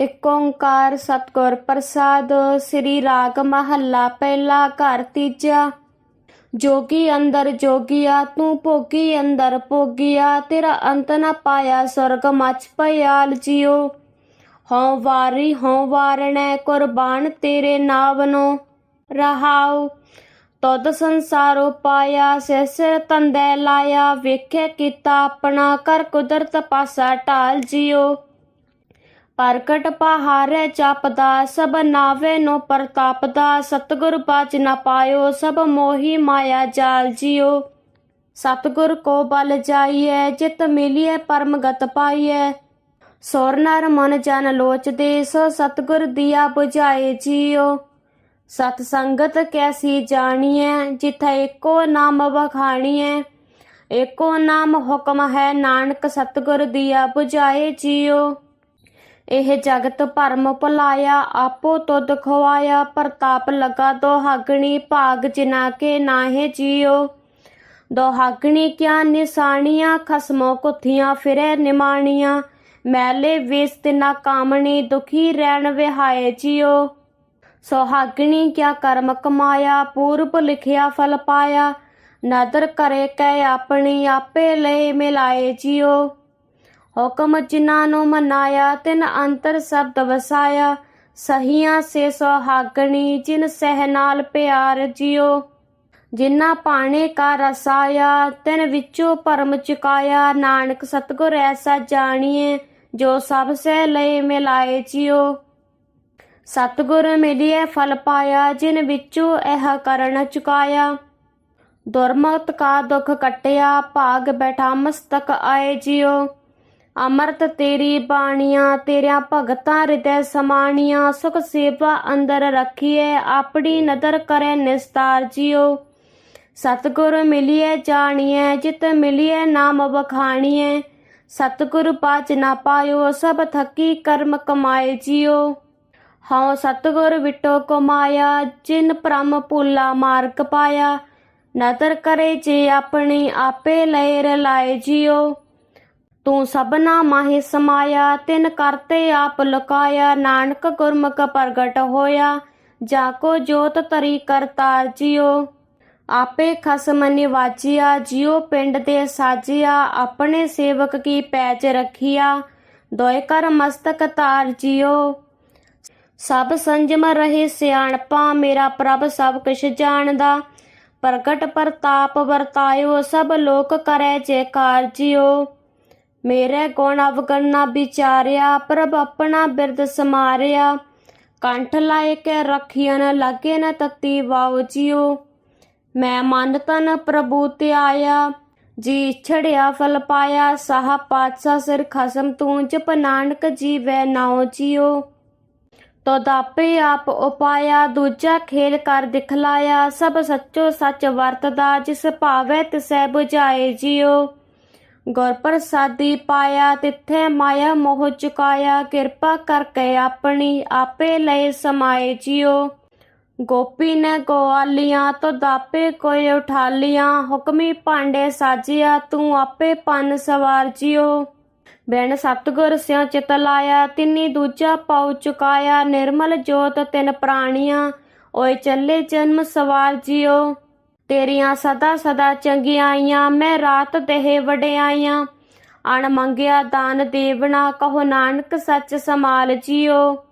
ਇਕ ਓੰਕਾਰ ਸਤਿਗੁਰ ਪ੍ਰਸਾਦ, ਸ੍ਰੀ ਰਾਗ ਮਹੱਲਾ ਪਹਿਲਾ ਘਰ ਤੀਜਾ। ਜੋਗੀ ਅੰਦਰ ਜੋਗੀਆ, ਤੂੰ ਭੋਗੀ ਅੰਦਰ ਭੋਗਿਆ, ਤੇਰਾ ਅੰਤ ਨਾ ਪਾਇਆ ਸੁਰਗ ਮਚ ਪਿਆਲ ਜਿਉ। ਹਉ ਵਾਰੀ ਹਉ ਵਾਰਣੈ, ਕੁਰਬਾਨ ਤੇਰੇ ਨਾਵਨੋ। ਰਹਾਉ ਤਦ ਸੰਸਾਰੋ ਪਾਇਆ, ਸਿਰ ਤੰਦੈ ਲਾਇਆ, ਵੇਖੇ ਕੀਤਾ ਆਪਣਾ ਕਰ ਕੁਦਰਤ ਪਾਸਾ ਢਾਲ ਜਿਉ। ਪ੍ਰਗਟ ਪਹਾਰੇ ਜਪਦਾ, ਸਭ ਨਾਵੇ ਨੋ ਪ੍ਰਤਾਪਦਾ, ਸਤਗੁਰ ਬਾਚ ਨਾ ਪਾਇਓ, ਸਭ ਮੋਹੀ ਮਾਇਆ ਜਾਲ ਜਿਓ। ਸਤਗੁਰ ਕੋ ਬਲ ਜਾਈਐ, ਜਿਤ ਮਿਲੀਐ ਪਰਮ ਗਤ ਪਾਈਐ। ਸੋਰ ਨਰ ਮਨ ਜਨ ਲੋਚਦੇ, ਸੋ ਸਤਗੁਰ ਦੀਆ 부ਝਾਏ ਜਿਓ। ਸਤ ਸੰਗਤ ਕੈਸੀ ਜਾਣੀਐ, ਜਿਥੈ ਏਕੋ ਨਾਮ ਵਖਾਣੀਐ। ਏਕੋ ਨਾਮ ਹੁਕਮ ਹੈ, ਨਾਨਕ ਸਤਗੁਰ ਦੀਆ 부ਝਾਏ ਜਿਓ। ਇਹ ਜਗਤ ਭਰਮ ਭੁਲਾਇਆ, ਆਪੋ ਤੁਧ ਖਵਾਇਆ ਪ੍ਰਤਾਪ ਲਗਾ ਦੁਹਾਗਣੀ ਭਾਗ ਜਿਨਾ ਕੇ ਨਾਹੇ ਜਿਉ ਦੁਹਾਗਣੀ ਕਿਆ ਨਿਸ਼ਾਨੀਆਂ ਖਸਮੋ ਕੁਥੀਆਂ ਫਿਰੇ ਨਿਮਾਣੀਆਂ। ਮੈਲੇ ਵੇਸ ਤਿਨਾ ਕਾਮਣੀ, ਦੁਖੀ ਰਹਿਣ ਵਿਹਾਏ ਜਿਉ ਸੁਹਾਗਣੀ ਕਿਆ ਕਰਮ ਕਮਾਇਆ, ਪੂਰਬ ਲਿਖਿਆ ਫਲ ਪਾਇਆ। ਨਦਰ ਕਰੇ ਕੈ ਆਪਣੀ, ਆਪੇ ਲਈ ਮਿਲਾਏ ਜਿਉ ਹੁਕਮ ਜਿਨ੍ਹਾਂ ਨੂੰ ਮਨਾਇਆ, ਤਿਨ ਅੰਤਰ ਸ਼ਬਦ ਵਸਾਇਆ ਸਹੀਆਂ ਸੇ ਸੁਹਾਗਣੀ ਜਿਨ ਸਹਿ ਨਾਲ ਪਿਆਰ ਜਿਉ। ਜਿਨ੍ਹਾਂ ਪਾਣੇ ਕਾ ਰਸਾਇਆ ਤਿਨ ਵਿੱਚੋਂ ਪਰਮ ਚੁਕਾਇਆ। ਨਾਨਕ ਸਤਗੁਰ ਐਸਾ ਜਾਣੀਏ ਜੋ ਸਭ ਸਹਿ ਲਈ ਮਿਲਾਏ ਜਿਉ। ਸਤਗੁਰ ਮਿਲਿਐ ਫਲ ਪਾਇਆ, ਜਿਨ ਵਿੱਚੋਂ ਇਹ ਕਰਨ ਚੁਕਾਇਆ। ਦੁਰਮਤ ਕਾ ਦੁਖ ਕਟਿਆ, ਭਾਗ ਬੈਠਾ ਮਸਤਕ ਆਏ ਜਿਉ। ਅਮਰਤ ਤੇਰੀ ਬਾਣੀਆਂ, ਤੇਰਿਆਂ ਭਗਤਾਂ ਹਿਰਦੈ ਸਮਾਣੀਆਂ, ਸੁਖ ਸੇਵਾ ਅੰਦਰ ਰੱਖੀਏ ਆਪਣੀ ਨਦਰ ਕਰੈ ਨਿਸਤਾਰ ਜਿਉ। ਸਤਗੁਰ ਮਿਲਿਐ ਜਾਣੀਐ, ਜਿਤ ਮਿਲਿਐ ਨਾਮ ਵਖਾਣੀਐ। ਸਤਗੁਰ ਪਾਚ ਨਾ ਪਾਇਓ, ਸਭ ਥਕੀ ਕਰਮ ਕਮਾਏ ਜਿਉ। ਹਉ ਸਤਗੁਰ ਵਿਟੋ ਕਮਾਇਆ, ਜਿਨ ਭ੍ਰਮ ਭੁਲਾ ਮਾਰਗ ਪਾਇਆ। ਨਦਰ ਕਰੇ ਜੇ ਆਪਣੀ, ਆਪੇ ਲਏ ਰਲਾਏ ਜਿਉ। ਤੂੰ ਸਭਨਾ ਮਾਹੀ ਸਮਾਇਆ, ਤਿਨ ਕਰਤੇ ਆਪ ਲੁਕਾਇਆ, ਨਾਨਕ ਗੁਰਮੁਖ ਪ੍ਰਗਟ ਹੋਇਆ। ਜਾ ਕੋ ਜੋਤ ਤਰੀ ਕਰਤਾਰ ਜਿਉ, ਆਪੇ ਖਸਮ ਨਿਵਾਜਿਆ, ਜਿਉ ਪਿੰਡ ਦੇ ਸਾਜਿਆ, ਆਪਣੇ ਸੇਵਕ ਕੀ ਪੈਚ ਰੱਖਿਆ। ਦੋਇ ਕਰ ਮਸਤਕ ਤਾਰ ਜਿਉ। ਸਭ ਸੰਜਮ ਰਹੇ ਸਿਆਣਪਾ, ਮੇਰਾ ਪ੍ਰਭ ਸਭ ਕੁਛ ਜਾਣਦਾ। ਪ੍ਰਗਟ ਪ੍ਰਤਾਪ ਵਰਤਾਇਓ, ਸਭ ਲੋਕ ਕਰੈ ਜੇਕਾਰ ਜਿਉ। ਮੇਰੇ ਗੁਣ ਅਵਗਣਨਾ ਵਿਚਾਰਿਆ, ਪ੍ਰਭ ਆਪਣਾ ਬਿਰਦ ਸਮਾਰਿਆ। ਕੰਠ ਲਾਇ ਕੇ ਰਖੀਨ ਲਾਗੇ ਨ ਤਤੀ ਵਾਉ ਜਿਉ। ਮੈਂ ਮਨ ਤਨ ਪ੍ਰਭੂ ਤੇ ਆਇਆ ਜੀ ਛੜਿਆ ਫਲ ਪਾਇਆ। ਸਾਹ ਪਾਤਸ਼ਾਹ ਸਿਰ ਖਸਮ ਤੂੰ ਜਪ ਨਾਨਕ ਜੀਵੈ ਨਾਉ ਜਿਉ। ਤੋ ਦਾਪੇ ਆਪ ਉਪਾਇਆ, ਦੂਜਾ ਖੇਲ ਕਰ ਦਿਖਲਾਇਆ। ਸਭ ਸੱਚੋ ਸੱਚ ਵਰਤਦਾ, ਜਿਸ ਭਾਵੈ ਤਿਸੈ ਬੁਝਾਏ ਜਿਉ। ਗੁਰ ਪ੍ਰਸਾਦੀ ਪਾਇਆ, ਤਿੱਥੇ ਮਾਇਆ ਮੋਹ ਚੁਕਾਇਆ, ਕਿਰਪਾ ਕਰਕੇ ਆਪਣੀ ਆਪੇ ਲਏ ਸਮਾਏ ਜਿਉ ਗੋਪੀ ਨੇ ਗੋਆਲੀਆਂ ਤੋ ਦਾਪੇ ਕੋਈ ਉਠਾਲੀਆਂ, ਹੁਕਮੀ ਭਾਂਡੇ ਸਾਜਿਆ, ਤੂੰ ਆਪੇ ਪੰਨ ਸਵਾਰ ਜਿਉ ਬਿਨ ਸਤਗੁਰ ਸਿਉ ਚਿਤ ਲਾਇਆ, ਤਿੰਨੀ ਦੂਜਾ ਪਾਉ ਚੁਕਾਇਆ, ਨਿਰਮਲ ਜੋਤ ਤਿੰਨ ਪ੍ਰਾਣੀਆਂ, ਓਏ ਚੱਲੇ ਜਨਮ ਸਵਾਰ ਜਿਉ ਤੇਰੀਆਂ ਸਦਾ ਸਦਾ ਚੰਗਿਆਈਆਂ ਮੈਂ ਰਾਤ ਦੇਹ ਵਡਿਆਈਆਂ ਅਣ ਮੰਗਿਆ ਦਾਨ ਦੇਵਨਾ ਕਹੋ ਨਾਨਕ ਸੱਚ ਸਮਾਲ ਜੀਓ।